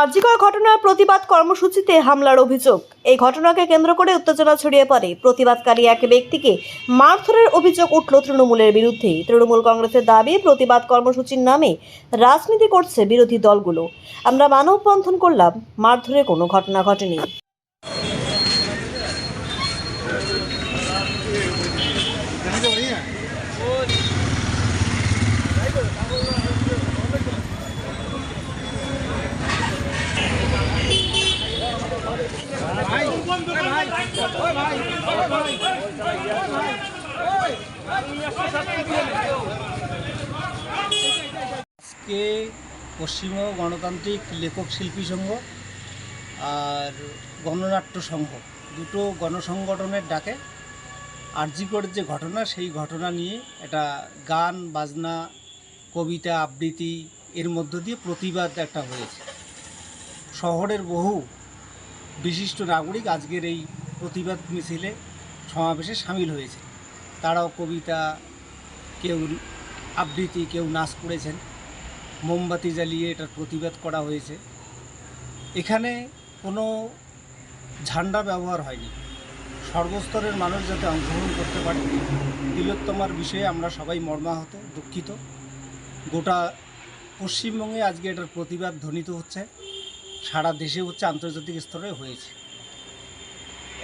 আর্জিকর ঘটনার প্রতিবাদ কর্মসূচিতে হামলার অভিযোগ। এই ঘটনাকে কেন্দ্র করে উত্তেজনা ছড়িয়ে পড়ে। প্রতিবাদকারী এক ব্যক্তিকে মারধরের অভিযোগ উঠল তৃণমূলের বিরুদ্ধে। তৃণমূল কংগ্রেসের দাবি, প্রতিবাদ কর্মসূচির নামে রাজনীতি করছে বিরোধী দলগুলো। আমরা মানববন্ধন করলাম। মারধরের কোনো ঘটনা ঘটেনি। আজকে পশ্চিমবঙ্গ গণতান্ত্রিক লেখক শিল্পী সংঘ আর গণনাট্য সংঘ, দুটো গণসংগঠনের ডাকে। আরজিকর যে ঘটনা, সেই ঘটনা নিয়ে এটা গান, বাজনা, কবিতা, আবৃত্তি, এর মধ্য দিয়ে প্রতিবাদ একটা হয়েছে। শহরের বহু বিশিষ্ট নাগরিক আজকের এই প্রতিবাদ মিছিলে সমাবেশে সামিল হয়েছে। তারাও কবিতা, কেউ আবৃত্তি, কেউ নাচ করেছেন। মোমবাতি জ্বালিয়ে এটার প্রতিবাদ করা হয়েছে। এখানে কোনো ঝান্ডা ব্যবহার হয়নি। সর্বস্তরের মানুষ যাতে অংশগ্রহণ করতে পারে। তিলোত্তমার বিষয়ে আমরা সবাই মর্মাহত, দুঃখিত। গোটা পশ্চিমবঙ্গে আজকে এটার প্রতিবাদ ধ্বনিত হচ্ছে। সারা দেশে হচ্ছে আন্তর্জাতিক স্তরে হয়েছে।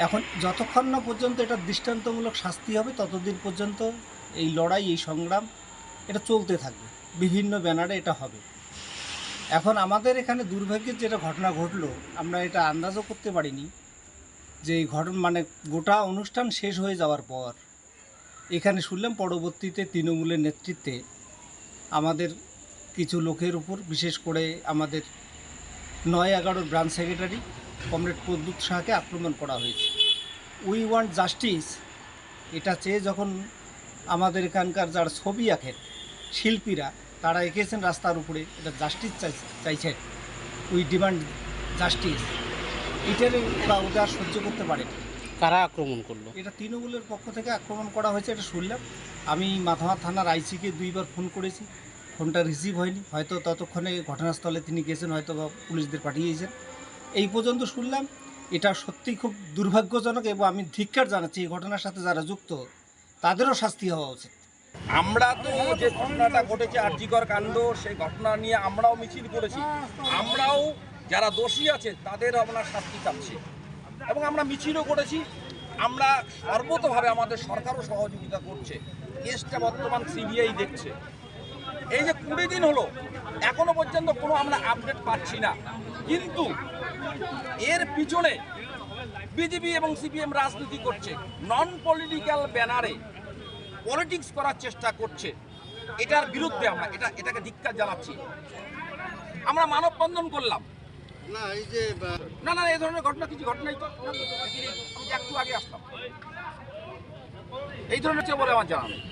এখন যতক্ষণ না পর্যন্ত এটা দৃষ্টান্তমূলক শাস্তি হবে, ততদিন পর্যন্ত এই লড়াই, এই সংগ্রাম, এটা চলতে থাকবে। বিভিন্ন ব্যানারে এটা হবে। এখন আমাদের এখানে দুর্ভাগ্যের যেটা ঘটনা ঘটলো, আমরা এটা আন্দাজও করতে পারিনি যে এই ঘটনা মানে গোটা অনুষ্ঠান শেষ হয়ে যাওয়ার পর এখানে শুনলাম পরবর্তীতে তৃণমূলের নেতৃত্বে আমাদের কিছু লোকের উপর, বিশেষ করে আমাদের নয় এগারোর ব্রাঞ্চ সেক্রেটারি কমরেড প্রদ্যুৎ শাহকে আক্রমণ করা হয়েছে। উই ওয়ান্ট জাস্টিস এটা চেয়ে যখন আমাদের এখানকার যারা ছবি আঁকেন শিল্পীরা তারা এঁকেছেন রাস্তার উপরে এটা জাস্টিস চাইছেন। উই ডিমান্ড জাস্টিস এটার ওরা ওটা সহ্য করতে পারে। কারা আক্রমণ করল? এটা তৃণমূলের পক্ষ থেকে আক্রমণ করা হয়েছে এটা শুনলাম। আমি মাথামা থানার আইসিকে দুইবার ফোন করেছি। ফোনটা রিসিভ হয়নি। হয়তো ততক্ষণে ঘটনাস্থলে তিনি গেছেন হয়তো বা পুলিশদের পাঠিয়েছেন। এই পর্যন্ত শুনলাম। এটা সত্যি খুব দুর্ভাগ্যজনক এবং আমি ধিক্কার জানাচ্ছি এই ঘটনার সাথে যারা যুক্ত, তাদেরও শাস্তি হওয়া উচিত। আমরা তো যে ঘটনাটা ঘটেছে আর্যিকর কাণ্ড, সেই ঘটনা নিয়ে আমরাও মিছিল করেছি। আমরাও যারা দোষী আছে, তাদের আমরা শাস্তি চাচ্ছি। এবং আমরা মিছিলও করেছি। আমরা সর্বতভাবে আমাদের সরকারও সহযোগিতা করছে। কেসটা বর্তমান সিবিআই দেখছে। এই যে কুড়ি দিন হলো এখনও পর্যন্ত কোনো আমরা আপডেট পাচ্ছি না। কিন্তু এর পিছনে বিজেপি এবং সিপিএম রাজনীতি করছে নন পলিটিক্যাল ব্যানারে পলিটিক্স করার চেষ্টা করছে। এটার বিরুদ্ধে আমরা এটা এটাকে ধিক্কার জানাচ্ছি। আমরা মানববন্ধন করলাম। না এই যে না না এই ধরনের ঘটনা কিছু ঘটনাই তো। একটু আগে আসলাম। এই ধরনের বলে আমার জানা নেই।